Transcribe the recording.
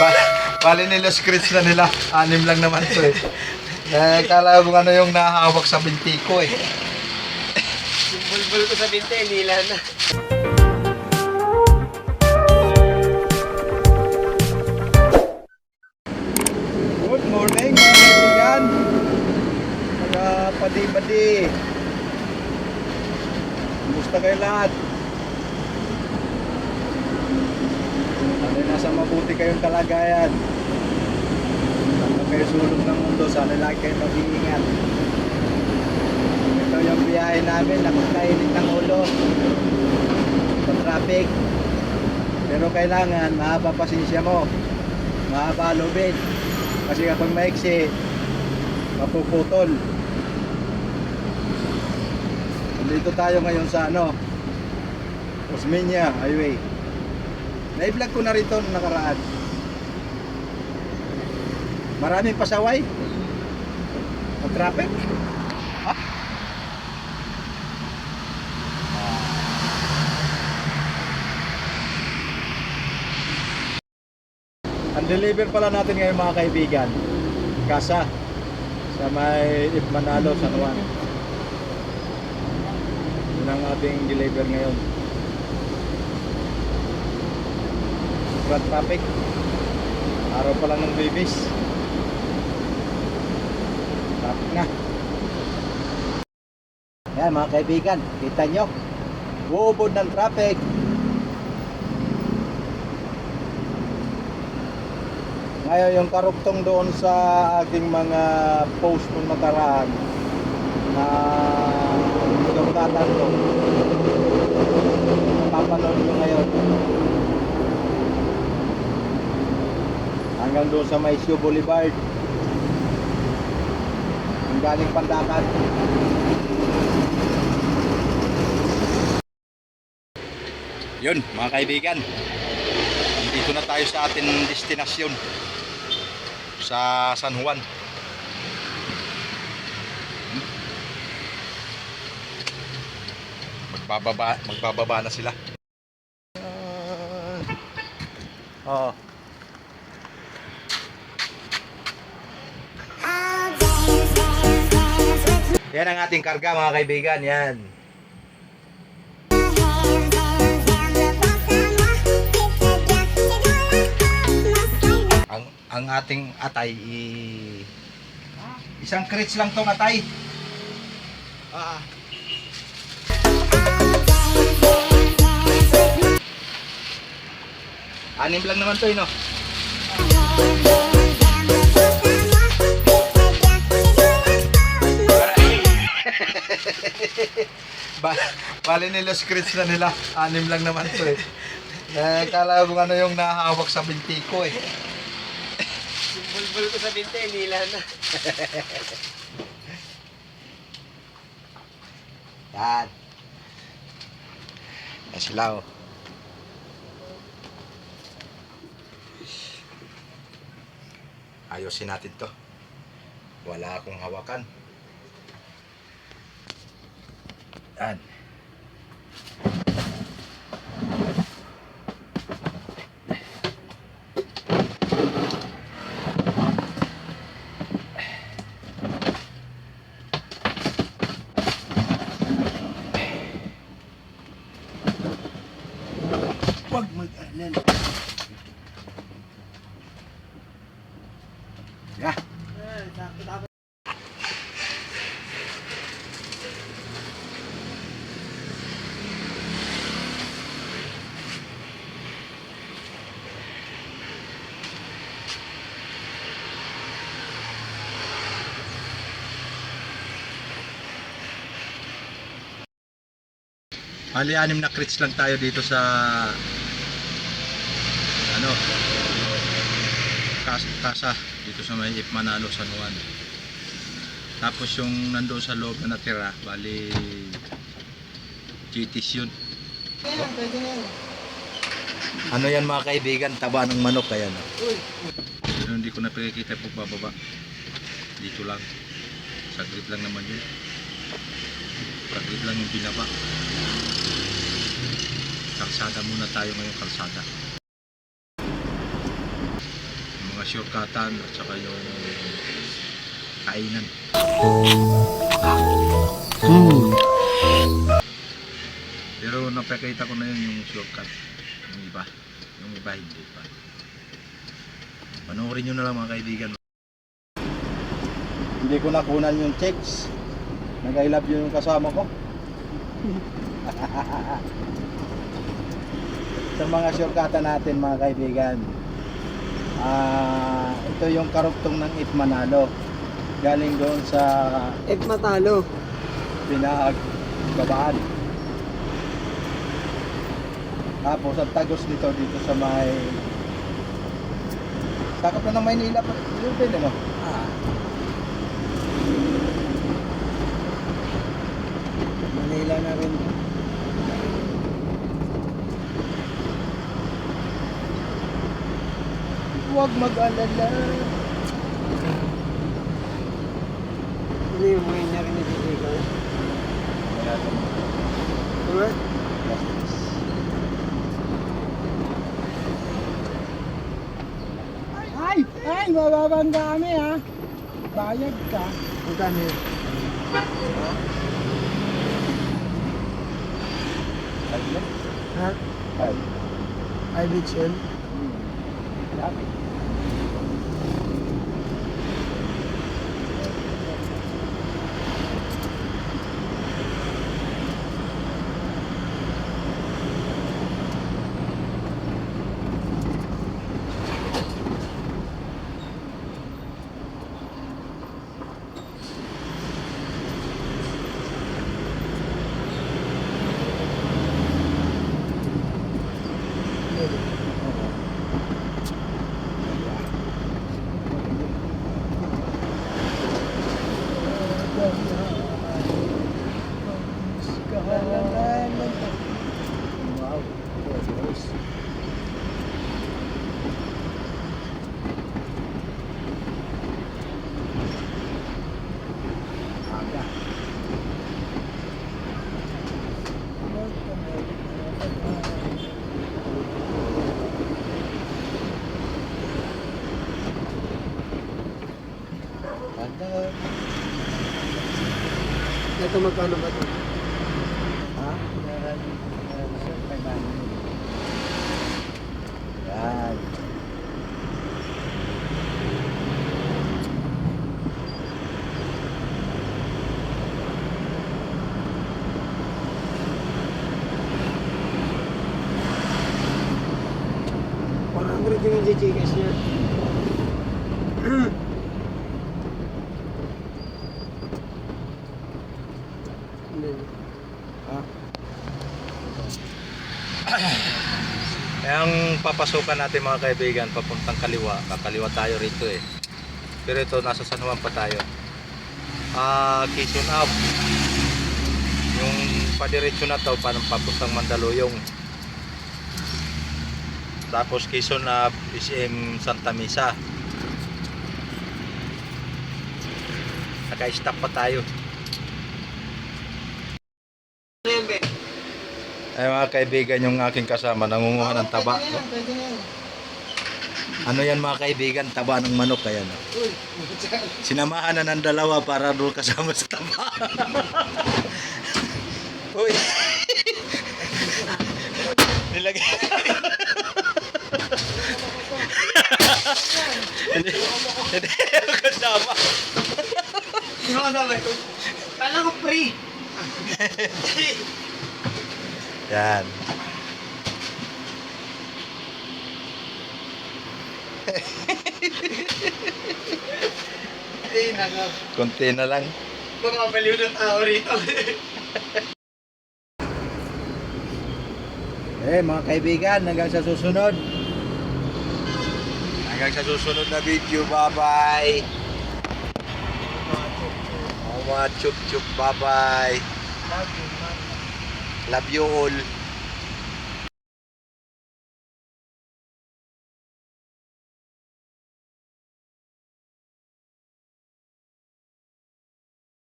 Ba bali nila scratch na nila. Anim lang naman to eh. Eh, kala ko ano yung nahawak sa binti ko eh. Yung bulbul ko sa binte, nila na. Good morning mga kaibigan. Mga padi-padi. Kumusta kayo lahat? Sana nasa mabuti kayong kalagayan. Sana kayo sulog ng mundo. Sana lagi kayo mag-iingat. Ito yung biyahe namin. Nakakainit ng ulo. Sa traffic. Pero kailangan mahaba pasensya mo. Mahaba lubid. Kasi kapag maiksi, mapuputol. Nandito tayo ngayon sa ano, Osmeña Highway. Na-vlog ko na rito nung nakaraan. Maraming pasaway. Ang traffic. Ha? Ang deliver pala natin ngayon mga kaibigan, Kasa, sa may Manalo, San Juan. Yun ang ating deliver ngayon. Front traffic. Araw pa lang ng babies. Traffic na. Yan mga kaibigan, kita nyo. Bubod ng traffic. Ngayon yung karugtong doon sa aking mga post nung nakaraan na sugatan ko. Papanood ko ngayon. Hanggang doon sa Maisyo Boulevard. Yung galing Pandakan. Yun, mga kaibigan. Dito na tayo sa ating destinasyon sa San Juan. Magbababa, magbababa na sila. Oo. Yan ang ating karga mga kaibigan, yan. Ang ang ating atay i- isang crates lang tong atay. Ah. Anim lang naman to, eh, no? Bali nila scratch na nila. Anim lang naman to eh. Eh, kala ko ano yung nahawak sa binti ko eh. Yung bulbul ko sa binte, nila na. Yan. Yan sila oh. Ayusin natin to. Wala akong hawakan. Yan. Huwag Ya. Bali, anim na crates lang tayo dito sa ano kasa dito sa may Manalo San Juan. Tapos yung nandoon sa loob na natira, bali GTs yun. Ano yan mga kaibigan? Taba ng manok ayan. Pero hindi ko na pinakikita po bababa. Dito lang. Saglit lang naman yun. Saglit lang yung binaba. kalsada muna tayo ngayon kalsada. Yung mga shortcutan at saka yung kainan. Pero napakita ko na yun yung shortcut. Yung iba. Yung iba hindi pa. Panoorin nyo na lang mga kaibigan. Hindi ko nakunan yung checks. Nag-I love you yung kasama ko. Sa mga shortcuta natin mga kaibigan. Ah, ito yung karugtong ng Itmanalo. Galing doon sa Eh, matalo. Pinahag Babaan. Tapos ang tagos nito dito sa may Sakop na ng Maynila pa. Yun din ano? Ah. Manila na rin. Huwag mag-alala. Ano yung mga niya ito, Diba? justice. Ay, ay, mababang dami ha. Bayad ka. Ay, yan. Ha? Ay. Ay, bitch yun? Ito magkano ba ito? Ha? Yan. Parang rin yung chichikas niya. Hindi. Eh, ang papasukan natin mga kaibigan, papuntang kaliwa. Kakaliwa tayo rito eh. Pero ito, nasa San Juan pa tayo. Ah, Quezon Ave. Yung padiretso na to, parang papuntang Mandaluyong. Tapos Quezon Ave, SM Santa Misa. Naka-stop pa tayo. Ano yan, be? Ay mga kaibigan, yung aking kasama, nangunguha ng taba. Ano yan mga kaibigan? Taba ng manok kaya no? Sinamahan na ng dalawa para doon kasama sa taba. Uy! Nilagay. Hindi, hindi ako kasama. Sino ka sabay ko? Kala ko free. Yan. Eh, naka. Konti na lang. Makapaliw ng tao rito. Eh mga kaibigan, hanggang sa susunod. Hanggang sa susunod na video. Bye-bye. Oh, mga chup-chup. Bye-bye. Love you all.